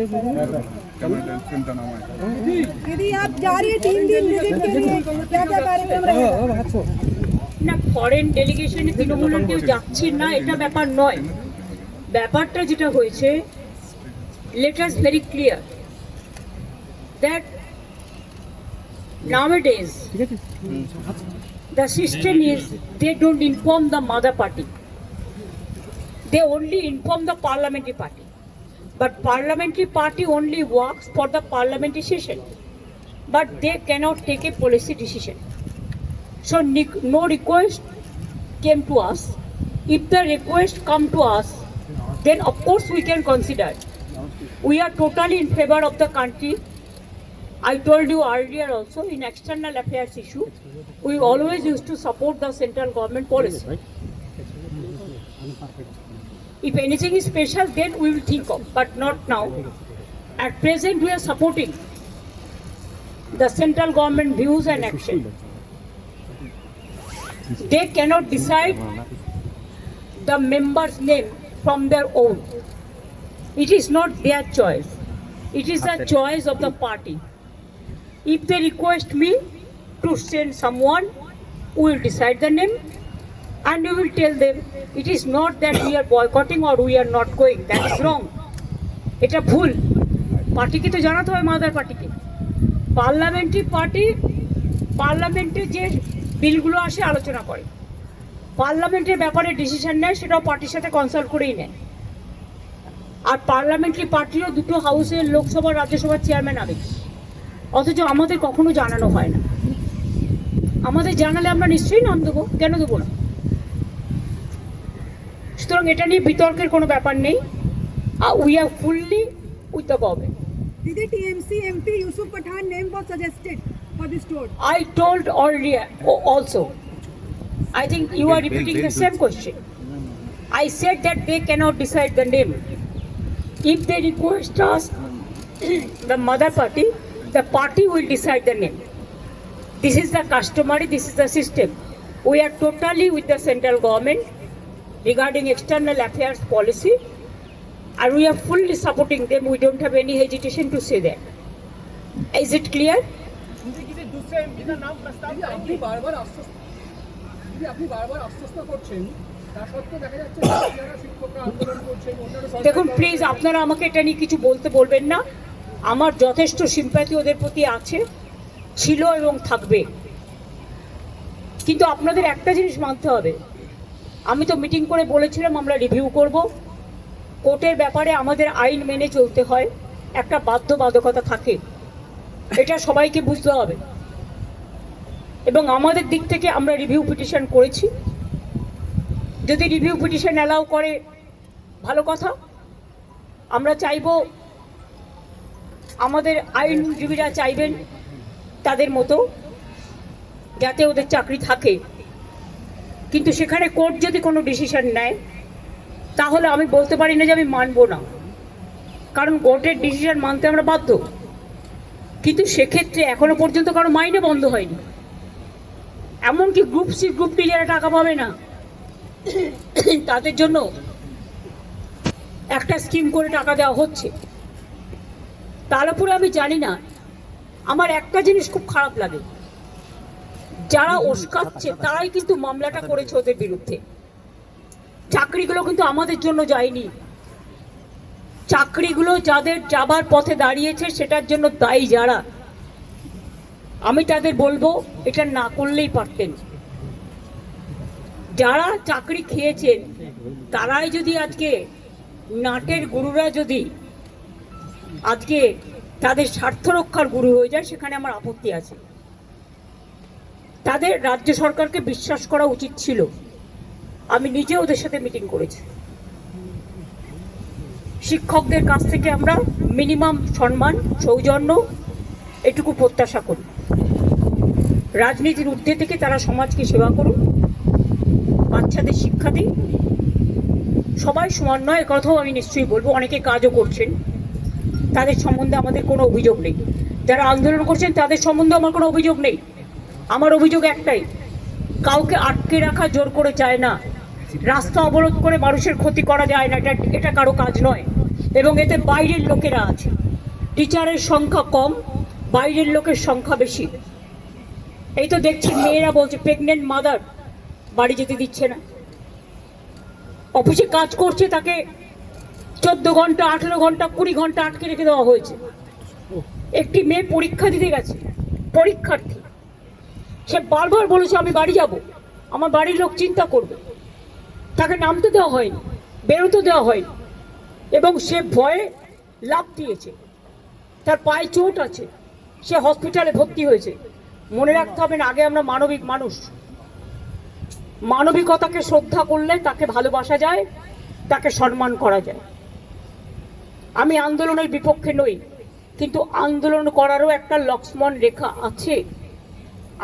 Camera चिंता नाम है दीदी आप जा रही है तीन दिन विजिट के लिए क्या क्या कार्यक्रम रहेगा না ফরেন ডেলিগেশনে তৃণমূলের কেউ যাচ্ছেন না এটা ব্যাপার নয় ব্যাপারটা যেটা হয়েছে let us very clear that nowadays the system is they don't inform the mother party they only inform the parliamentary party but parliamentary party only works for the parliamentary session but they cannot take a policy decision so no request came to us. If the request come to us, then of course we can consider. We are totally in favor of the country. I told you earlier also in external affairs issue, we always used to support the central government policy. If anything is special, then we will think of, but not now. At present, we are supporting the central government views and action. They cannot decide the member's name from their own. It is not their choice. It is the choice of the party. If they request me to send someone, we will decide the name and we will tell them, it is not that we are boycotting or we are not going. That is wrong. এটা ভুল। পার্টিকে তো জানাতে হবে mother পার্টিকে। Parliamentary party, পার্লামেন্টে যে বিলগুলো আসে আলোচনা করে। পার্লামেন্টের ব্যাপারে ডিসিশন নেয়, সেটাও পার্টির সাথে কনসাল্ট করেই নেয়। আর পার্লামেন্টারি পার্টিরও দুটো হাউসের লোকসভা রাজ্যসভার চেয়ারম্যান আগে অথচ আমাদের কখনো জানানো হয় না। আমাদের জানালে আমরা নিশ্চয়ই নাম দেবো। কেন দেবো না? সুতরাং এটা নিয়ে বিতর্কের কোনো ব্যাপার নেই we are fully with the government Did the TMC MP Yusuf Pathan name was suggested for this tour? I told earlier also. I think you are repeating the same question. I said that they cannot decide the name. If they request us, the mother party, the party will decide the name. This is the customary, this is the system. We are totally with the central government. Regarding external affairs policy, and we are fully supporting them. We don't have any hesitation to say that. Is it clear? দেখুন please আপনারা আমাকে এটা নিয়ে কিছু বলতে বলবেন না আমার যথেষ্ট সিম্প্যাথি ওদের প্রতি আছে, ছিল এবং থাকবে কিন্তু আপনাদের একটা জিনিস মানতে হবে আমি তো মিটিং করে বলেছিলাম আমরা রিভিউ করব। কোর্টের ব্যাপারে আমাদের আইন মেনে চলতে হয়। একটা বাধ্যবাধকতা থাকে। এটা সবাইকে বুঝতে হবে। এবং আমাদের দিক থেকে আমরা রিভিউ পিটিশন করেছি। যদি রিভিউ পিটিশন অ্যালাউ করে, ভালো কথা। আমরা চাইব আমাদের আইনজীবীরা চাইবেন তাদের মতো, যাতে ওদের চাকরি থাকে। কিন্তু সেখানে কোর্ট যদি কোনো ডিসিশন নেয়, তাহলে আমি বলতে পারি না যে আমি মানবো না। কারণ কোর্টের ডিসিশন মানতে আমরা বাধ্য। কিন্তু সেক্ষেত্রে এখনও পর্যন্ত কারও মাইনে বন্ধ হয়নি। এমনকি গ্রুপ সি গ্রুপ ডি যারা টাকা পাবে না, তাদের জন্য একটা স্কিম করে টাকা দেওয়া হচ্ছে। তার আমি জানি না। আমার একটা জিনিস খুব খারাপ লাগে। যারা ওস্কাচ্ছে, তারাই কিন্তু মামলাটা করেছে ওদের বিরুদ্ধে। চাকরিগুলো কিন্তু আমাদের জন্য যায়নি। চাকরিগুলো যাদের যাবার পথে দাঁড়িয়েছে, সেটার জন্য দায়ী যারা, আমি তাদের বলব, এটা না করলেই পারতেন। যারা চাকরি খেয়েছেন, তারাই যদি আজকে নাটের গুরুরা যদি আজকে তাদের স্বার্থ রক্ষার গুরু হয়ে যায়, সেখানে আমার আপত্তি আছে। তাদের রাজ্য সরকারকে বিশ্বাস করা উচিত ছিল। আমি নিজে ওদের সাথে মিটিং করেছি। শিক্ষকদের কাছ থেকে আমরা মিনিমাম সম্মান, সৌজন্য এটুকু প্রত্যাশা করি। রাজনীতির ঊর্ধ্বে থেকে তারা সমাজকে সেবা করুন বাচ্চাদের শিক্ষা দিন সবাই সমান নয় কথাও আমি নিশ্চয়ই বলব, অনেকে কাজও করছেন। তাদের সম্বন্ধে আমাদের কোনো অভিযোগ নেই। যারা আন্দোলন করছেন তাদের সম্বন্ধে আমার কোনো অভিযোগ নেই। আমার অভিযোগ একটাই, কাউকে আটকে রাখা জোর করে চায় না। রাস্তা অবরোধ করে মানুষের ক্ষতি করা যায় না, এটা এটা কারও কাজ নয়। এবং এতে বাইরের লোকেরা আছে। টিচারের সংখ্যা কম, বাইরের লোকের সংখ্যা বেশি। এই তো দেখছি মেয়েরা বলছে প্রেগনেন্ট মাদার বাড়ি যেতে দিচ্ছে না। অফিসে কাজ করছে তাকে চোদ্দ ঘণ্টা, আঠেরো ঘণ্টা, কুড়ি ঘণ্টা আটকে রেখে দেওয়া হয়েছে। একটি মেয়ে পরীক্ষা দিতে গেছে, পরীক্ষার্থী। সে বারবার বলেছে, আমি বাড়ি যাব। আমার বাড়ির লোক চিন্তা করবে। তাকে নামতে দেওয়া হয়নি, বেরোতে দেওয়া হয়নি। এবং সে ভয়ে লাভ দিয়েছে। তার পায়ে চোট আছে। সে হসপিটালে ভর্তি হয়েছে। মনে রাখতে হবে না, আগে আমরা মানবিক মানুষ। মানবিকতাকে শ্রদ্ধা করলে তাকে ভালোবাসা যায়, তাকে সম্মান করা যায়। আমি আন্দোলনের বিপক্ষে নই, কিন্তু আন্দোলন করারও একটা লক্ষ্মণ রেখা আছে।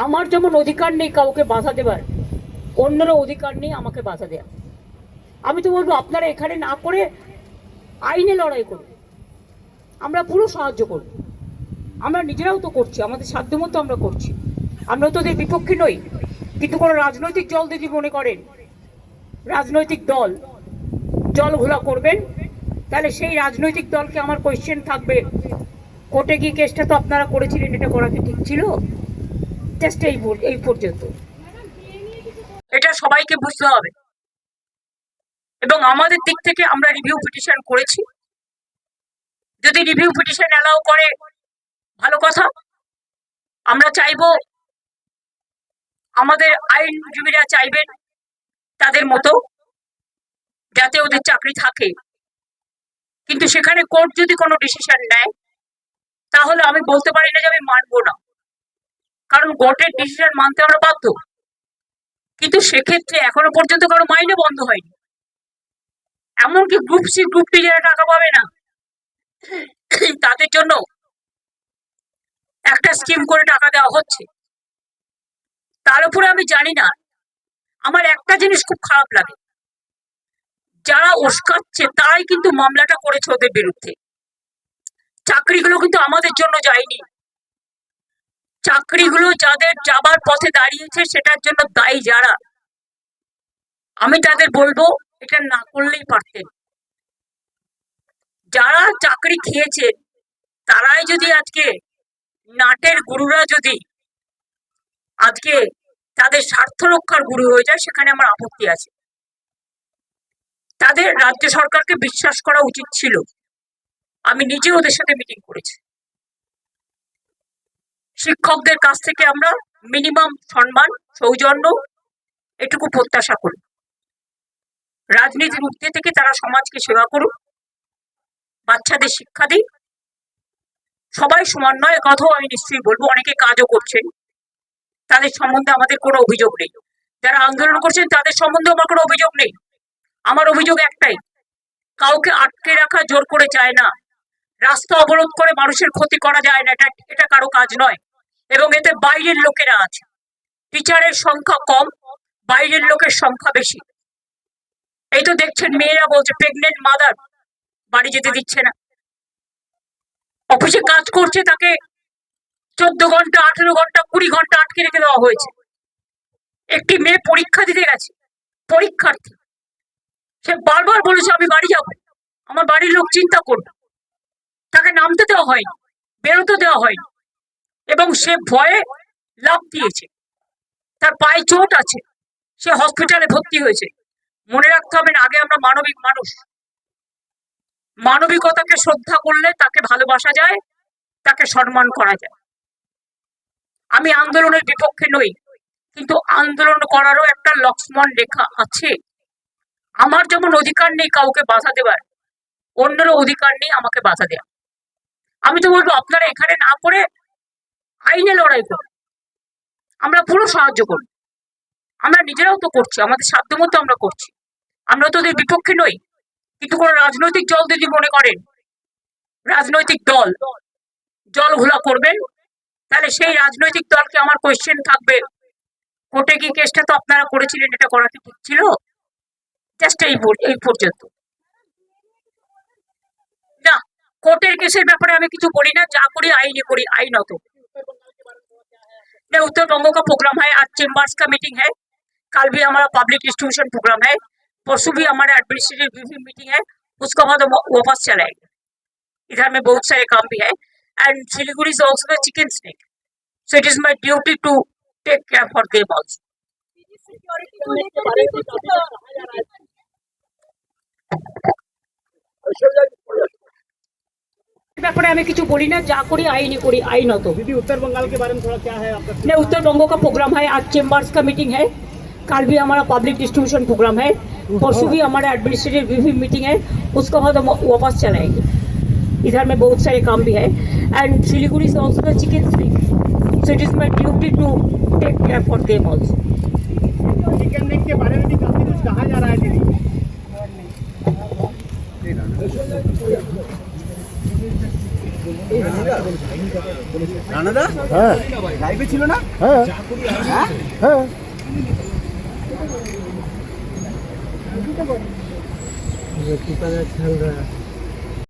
আমার যেমন অধিকার নেই কাউকে বাধা দেবার, অন্যেরও অধিকার নেই আমাকে বাধা দেওয়া আমি তো বলব, আপনারা এখানে না করে আইনে লড়াই করুন। আমরা পুরো সাহায্য করব। আমরা নিজেরাও তো করছি, আমাদের সাধ্যমতো আমরা করছি। আমরা তো ওদের বিপক্ষে নই, কিন্তু কোনো রাজনৈতিক দল যদি মনে করেন, রাজনৈতিক দল, জল ঘোলা করবেন, তাহলে সেই রাজনৈতিক দলকে আমার কোয়েশ্চেন থাকবে, কোর্টে গিয়ে কেসটা তো আপনারা করেছিলেন, এটা করা কি ঠিক ছিল? জাস্ট এই এই পর্যন্ত। এটা সবাইকে বুঝতে হবে। এবং আমাদের দিক থেকে আমরা রিভিউ পিটিশন করেছি। যদি রিভিউ পিটিশন অ্যালাউ করে, ভালো কথা। আমরা চাইব, আমাদের আইনজীবীরা চাইবেন তাদের মতো, যাতে ওদের চাকরি থাকে। কিন্তু সেখানে কোর্ট যদি কোনো ডিসিশন নেয়, তাহলে আমি বলতে পারি না যে আমি মানবো না। কারণ কোর্টের ডিসিশন মানতে আমরা বাধ্য। কিন্তু সেক্ষেত্রে এখনও পর্যন্ত কারও মাইনে বন্ধ হয়নি। এমনকি গ্রুপ সি গ্রুপ টি যারা টাকা পাবে না, তাদের জন্য একটা স্কিম করে টাকা দেওয়া হচ্ছে। তার উপরে আমি জানি না। আমার একটা জিনিস খুব খারাপ লাগে। যারা উস্কাচ্ছে তারাই কিন্তু মামলাটা করেছে ওদের বিরুদ্ধে। চাকরিগুলো কিন্তু আমাদের জন্য যায়নি। চাকরিগুলো যাদের যাবার পথে দাঁড়িয়েছে, সেটার জন্য দায়ী যারা। আমি তাদের বলব, এটা না করলেই পারতেন যারা চাকরি খেয়েছে, তারাই যদি আজকে নাটের গুরুরা যদি আজকে তাদের স্বার্থ রক্ষার গুরু হয়ে যায়, সেখানে আমার আপত্তি আছে। তাদের রাজ্য সরকারকে বিশ্বাস করা উচিত ছিল। আমি নিজে ওদের সাথে মিটিং করেছি। শিক্ষকদের কাছ থেকে আমরা মিনিমাম সম্মান, সৌজন্য এটুকু প্রত্যাশা করি। রাজনীতির ঊর্ধ্বে থেকে তারা সমাজকে সেবা করুক, বাচ্চাদের শিক্ষা দিক। সবাই সমান নয় কথাও আমি নিশ্চয়ই বলব, অনেকে কাজও করছেন। তাদের সম্বন্ধে আমাদের কোনো অভিযোগ নেই। যারা আন্দোলন করছেন, তাদের সম্বন্ধে আমার কোনো অভিযোগ নেই। আমার অভিযোগ একটাই, কাউকে আটকে রাখা জোর করে চায় না। রাস্তা অবরোধ করে মানুষের ক্ষতি করা যায় না, এটা এটা কারও কাজ নয়। এবং এতে বাইরের লোকেরা আছে। টিচারের সংখ্যা কম, বাইরের লোকের সংখ্যা বেশি। এই তো দেখছেন মেয়েরা বলছে প্রেগনেন্ট মাদার বাড়ি যেতে দিচ্ছে না। অফিসে কাজ করছে তাকে চোদ্দ ঘণ্টা, আঠেরো ঘণ্টা, কুড়ি ঘণ্টা আটকে রেখে দেওয়া হয়েছে। একটি মেয়ে পরীক্ষা দিতে গেছে, পরীক্ষার্থী। সে বারবার বলেছে, আমি বাড়ি যাব, আমার বাড়ির লোক চিন্তা করবে। তাকে নামতে দেওয়া হয়নি, বেরোতে দেওয়া হয়নি। এবং সে ভয়ে লাভ দিয়েছে। তার পায়ে চোট আছে। সে হসপিটালে ভর্তি হয়েছে। মনে রাখতে হবে না, আগে আমরা মানবিক মানুষ। মানবিকতাকে শ্রদ্ধা করলে তাকে ভালোবাসা যায়, তাকে সম্মান করা যায়। আমি আন্দোলনের বিপক্ষে নই, কিন্তু আন্দোলন করারও একটা লক্ষ্মণ রেখা আছে। আমার যেমন অধিকার নেই কাউকে বাধা দেবার অন্যেরও অধিকার নেই আমাকে বাধা দেওয়া আমি তো বলব, আপনারা এখানে না করে আইনে লড়াই করুন আমরা পুরো সাহায্য করি আমরা নিজেরাও তো করছি, আমাদের সাধ্য মতো আমরা করছি। আমরা তো ওদের বিপক্ষে নই, কিন্তু কোনো রাজনৈতিক দল যদি মনে করেন, রাজনৈতিক দল জল ঘোলা করবেন, তাহলে সেই রাজনৈতিক দলকে আমার কোয়েশ্চেন থাকবে, কোর্টে গিয়ে কেসটা তো আপনারা করেছিলেন, এটা করা কি ঠিক ছিল? জাস্ট এই এই পর্যন্ত। না, কোর্টের কেসের ব্যাপারে আমি কিছু বলি না, যা করি আইনে করি, আইনত। नहीं उत्तर बंगों का प्रोग्राम है, आज चेम्बर्स का मीटिंग है। कल भी हमारा पब्लिक डिस्ट्रीब्यूशन प्रोग्राम है। परसों भी हमारा एडमिनिस्ट्रेटिव रिव्यू मीटिंग है। उसका बाद हम वापस चलाएँगे इधर में बहुत सारे काम भी है। And Siliguri is also the chicken snake so it is my duty to take care for them also ব্যাপারে আমি কিছু বলি না যা করি আইনি করি আইনত दीदी उत्तर बंगाल के बारे में थोड़ा क्या है आपका ने उत्तर बंगों का प्रोग्राम है आज चेम्बर्स का मीटिंग है कल भी हमारा पब्लिक डिस्ट्रीब्यूशन प्रोग्राम है परसों भी हमारा एडमिनिस्ट्रेटिव रिव्यू मीटिंग है उसके बाद हम वापस चलाएंगे इधर में बहुत सारे काम भी है and Siliguri is also the chicken snake so it is my duty to take care for them also chicken neck के बारे में भी রানাদা হ্যাঁ। লাইভে ছিল না? হ্যাঁ। হ্যাঁ। হ্যাঁ।